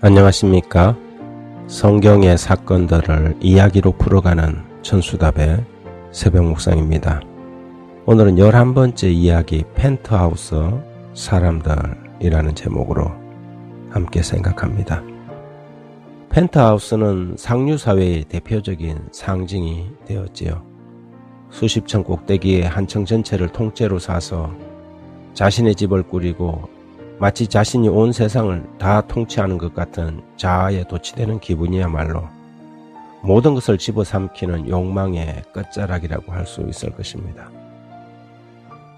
안녕하십니까? 성경의 사건들을 이야기로 풀어가는 천수답의 새벽 묵상입니다. 오늘은 11번째 이야기 펜트하우스 사람들이라는 제목으로 함께 생각합니다. 펜트하우스는 상류사회의 대표적인 상징이 되었지요. 수십 층 꼭대기의 한층 전체를 통째로 사서 자신의 집을 꾸리고 마치 자신이 온 세상을 다 통치하는 것 같은 자아에 도취되는 기분이야말로 모든 것을 집어삼키는 욕망의 끝자락이라고 할 수 있을 것입니다.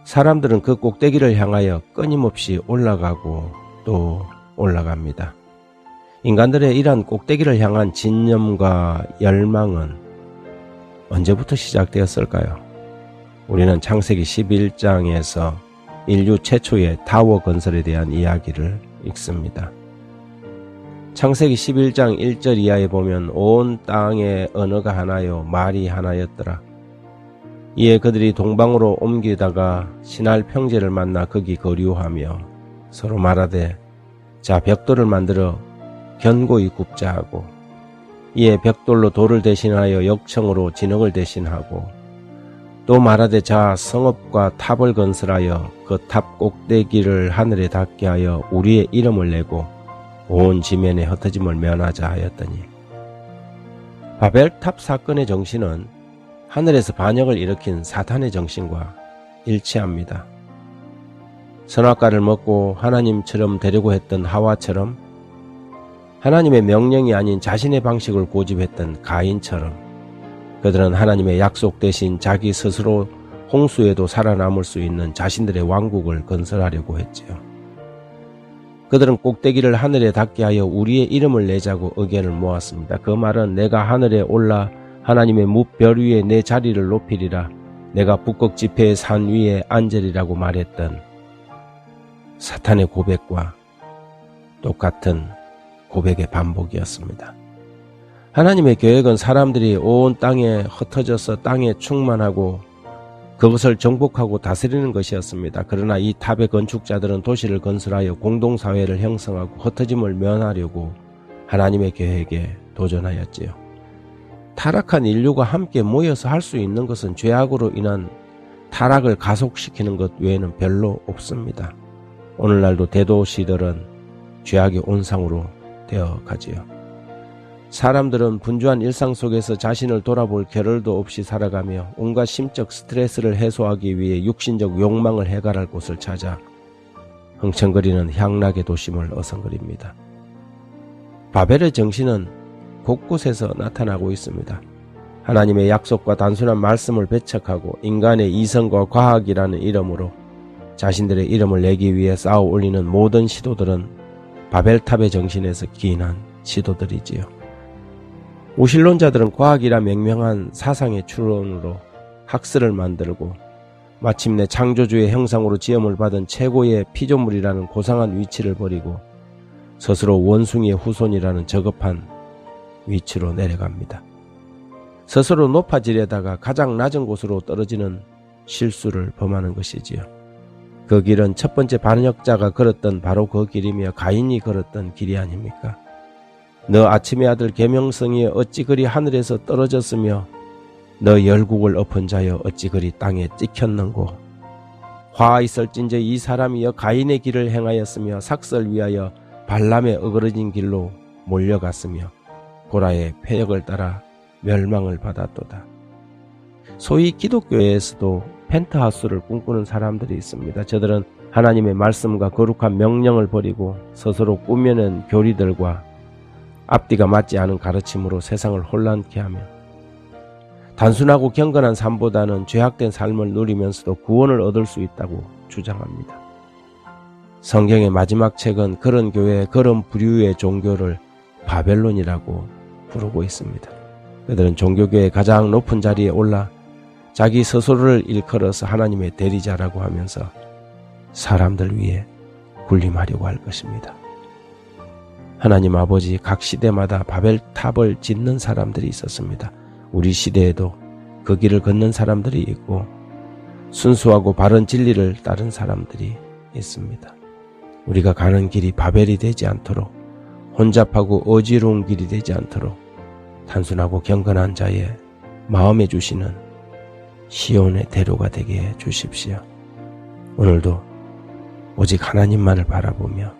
사람들은 그 꼭대기를 향하여 끊임없이 올라가고 또 올라갑니다. 인간들의 이러한 꼭대기를 향한 진념과 열망은 언제부터 시작되었을까요? 우리는 창세기 11장에서 인류 최초의 타워 건설에 대한 이야기를 읽습니다. 창세기 11장 1절 이하에 보면 온 땅의 언어가 하나요 말이 하나였더라. 이에 그들이 동방으로 옮기다가 신할 평제를 만나 거기 거류하며 서로 말하되 자 벽돌을 만들어 견고히 굽자 하고 이에 벽돌로 돌을 대신하여 역청으로 진흙을 대신하고 또 말하되 자 성읍과 탑을 건설하여 그 탑 꼭대기를 하늘에 닿게 하여 우리의 이름을 내고 온 지면에 흩어짐을 면하자 하였더니 바벨탑 사건의 정신은 하늘에서 반역을 일으킨 사탄의 정신과 일치합니다. 선악과를 먹고 하나님처럼 되려고 했던 하와처럼 하나님의 명령이 아닌 자신의 방식을 고집했던 가인처럼 그들은 하나님의 약속 대신 자기 스스로 홍수에도 살아남을 수 있는 자신들의 왕국을 건설하려고 했지요. 그들은 꼭대기를 하늘에 닿게 하여 우리의 이름을 내자고 의견을 모았습니다. 그 말은 내가 하늘에 올라 하나님의 무별 위에 내 자리를 높이리라. 내가 북극 지폐의 산 위에 앉으리라고 말했던 사탄의 고백과 똑같은 고백의 반복이었습니다. 하나님의 계획은 사람들이 온 땅에 흩어져서 땅에 충만하고 그것을 정복하고 다스리는 것이었습니다. 그러나 이 탑의 건축자들은 도시를 건설하여 공동사회를 형성하고 흩어짐을 면하려고 하나님의 계획에 도전하였지요. 타락한 인류가 함께 모여서 할 수 있는 것은 죄악으로 인한 타락을 가속시키는 것 외에는 별로 없습니다. 오늘날도 대도시들은 죄악의 온상으로 되어 가지요. 사람들은 분주한 일상 속에서 자신을 돌아볼 겨를도 없이 살아가며 온갖 심적 스트레스를 해소하기 위해 육신적 욕망을 해결할 곳을 찾아 흥청거리는 향락의 도심을 어성거립니다. 바벨의 정신은 곳곳에서 나타나고 있습니다. 하나님의 약속과 단순한 말씀을 배척하고 인간의 이성과 과학이라는 이름으로 자신들의 이름을 내기 위해 쌓아 올리는 모든 시도들은 바벨탑의 정신에서 기인한 시도들이지요. 우신론자들은 과학이라 명명한 사상의 추론으로 학설을 만들고 마침내 창조주의 형상으로 지음을 받은 최고의 피조물이라는 고상한 위치를 버리고 스스로 원숭이의 후손이라는 저급한 위치로 내려갑니다. 스스로 높아지려다가 가장 낮은 곳으로 떨어지는 실수를 범하는 것이지요. 그 길은 첫 번째 반역자가 걸었던 바로 그 길이며 가인이 걸었던 길이 아닙니까? 너 아침의 아들 계명성이 어찌 그리 하늘에서 떨어졌으며 너 열국을 엎은 자여 어찌 그리 땅에 찍혔는고 화 있을진저 이 사람이여 가인의 길을 행하였으며 삭설 위하여 발람의 어그러진 길로 몰려갔으며 고라의 폐역을 따라 멸망을 받았도다. 소위 기독교에서도 펜트하우스를 꿈꾸는 사람들이 있습니다. 저들은 하나님의 말씀과 거룩한 명령을 버리고 스스로 꾸며낸 교리들과 앞뒤가 맞지 않은 가르침으로 세상을 혼란케 하며 단순하고 경건한 삶보다는 죄악된 삶을 누리면서도 구원을 얻을 수 있다고 주장합니다. 성경의 마지막 책은 그런 교회, 그런 부류의 종교를 바벨론이라고 부르고 있습니다. 그들은 종교계의 가장 높은 자리에 올라 자기 스스로를 일컬어서 하나님의 대리자라고 하면서 사람들 위해 군림하려고 할 것입니다. 하나님 아버지 각 시대마다 바벨탑을 짓는 사람들이 있었습니다. 우리 시대에도 그 길을 걷는 사람들이 있고 순수하고 바른 진리를 따른 사람들이 있습니다. 우리가 가는 길이 바벨이 되지 않도록 혼잡하고 어지러운 길이 되지 않도록 단순하고 경건한 자의 마음에 주시는 시온의 대로가 되게 해 주십시오. 오늘도 오직 하나님만을 바라보며